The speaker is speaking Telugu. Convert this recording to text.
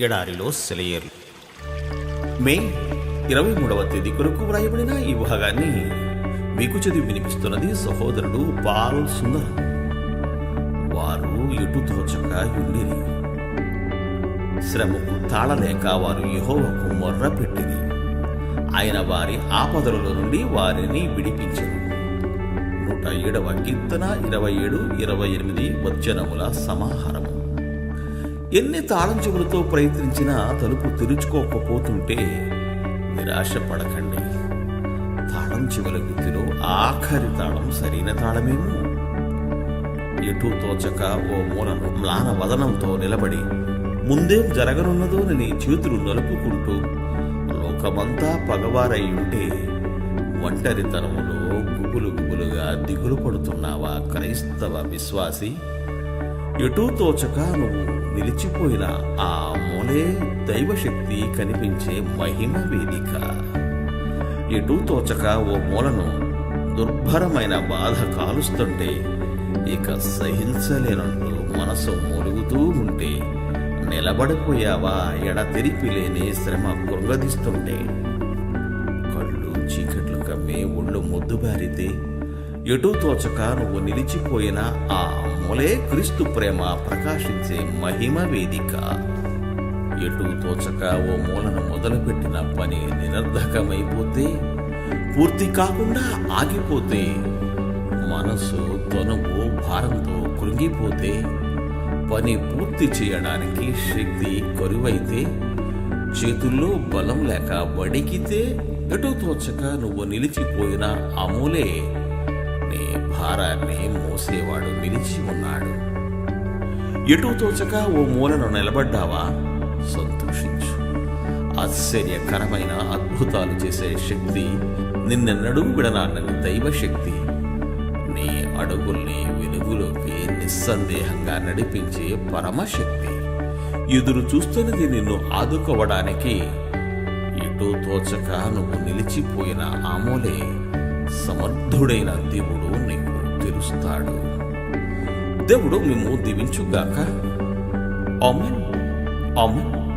ఎడారిలో సెలయేరు. మే ఇరవై మూడవ తేదీ కొరకు వ్రాయబడిన ఈ భాగాన్ని మీకు చదివి వినిపిస్తున్నది సహోదరుడు పాల్ సుందర్. వారు ఎటు తోచక యుండిరి. శ్రమకు తాళలేక వారు యహోవకు మొర్ర పెట్టిరి. ఆయన వారి ఆపదలలో నుండి వారిని విడిపించారు నూట ఏడవ కీర్తన ఇరవై ఏడు ఇరవై ఎనిమిది వచనముల సమాహారము. ఎన్ని తాళంచెవులతో ప్రయత్నించినా తలుపు తెరుచుకోకపోతుంటే నిరాశ పడకండి తాళం చెవుల గుత్తిలో ఆఖరి తాళం సరైన తాళమేమో. ఎటూ తోచక ఓ మూలను మ్లాన వదనంతో నిలబడి ముందేం జరగనున్నదోనని చేతులు నలుపుకుంటూ లోకమంతా పగవారై ఉంటే ఒంటరితనములో గుబులు గుబులుగా దిగులు పడుతున్నావా క్రైస్తవ విశ్వాసి? ఎటూ తోచక నువ్వు నిలిచిపోయిన ఆ మూలే దైవశక్తి కనిపించే మహిమ వేదిక. ఎటూ తోచక ఓ మూలను దుర్భరమైన బాధ కాలుస్తుంటే ఇక సహించలేనట్లు మనసు మురుగుతూ ఉంటే నిలబడిపోయావా ఎడతెరిపి లేని శ్రమ కృంగదిస్తుంటే. కళ్ళు చీకట్లు కమ్మి ఒళ్ళు ముద్దుబారితే ఎటూ తోచక నువ్వు నిలిచిపోయిన ఆ మూలే క్రీస్తు ప్రేమ ప్రకాశించే మహిమ వేదిక. ఎటూ తోచక ఓ మూలను మొదలుపెట్టిన పని నిరర్ధకమైపోతే పూర్తి కాకుండా ఆగిపోతే మనసు తనువు భారంతో కృంగిపోతే పని పూర్తి చేయడానికి శక్తి కరువైతే చేతుల్లో బలం లేక వడికితే ఎటూ తోచక నువ్వు నిలిచిపోయిన అమూలే నీ భారాన్ని మోసేవాడు నిలిచి ఉన్నాడు. ఎటు తోచక ఓ మూలను నిలబడ్డావా? సంతోషించు. ఆశ్చర్యకరమైన అద్భుతాలు చేసే శక్తి నిన్నెన్నడూ విడనాడని దైవశక్తి. నీ అడుగుల్ని వెలుగులోకి నిస్సందేహంగా నడిపించే పరమశక్తి. ఎదురు చూస్తున్నది నిన్ను ఆదుకోవడానికి ఎటూ తోచక నువ్వు నిలిచిపోయిన ఆమోలే. సమర్థుడైన దేవుడు నీకు తెలుస్తాడు దేవుడు మేము దీవించుగాక. ఆమెన్. ఆమెన్.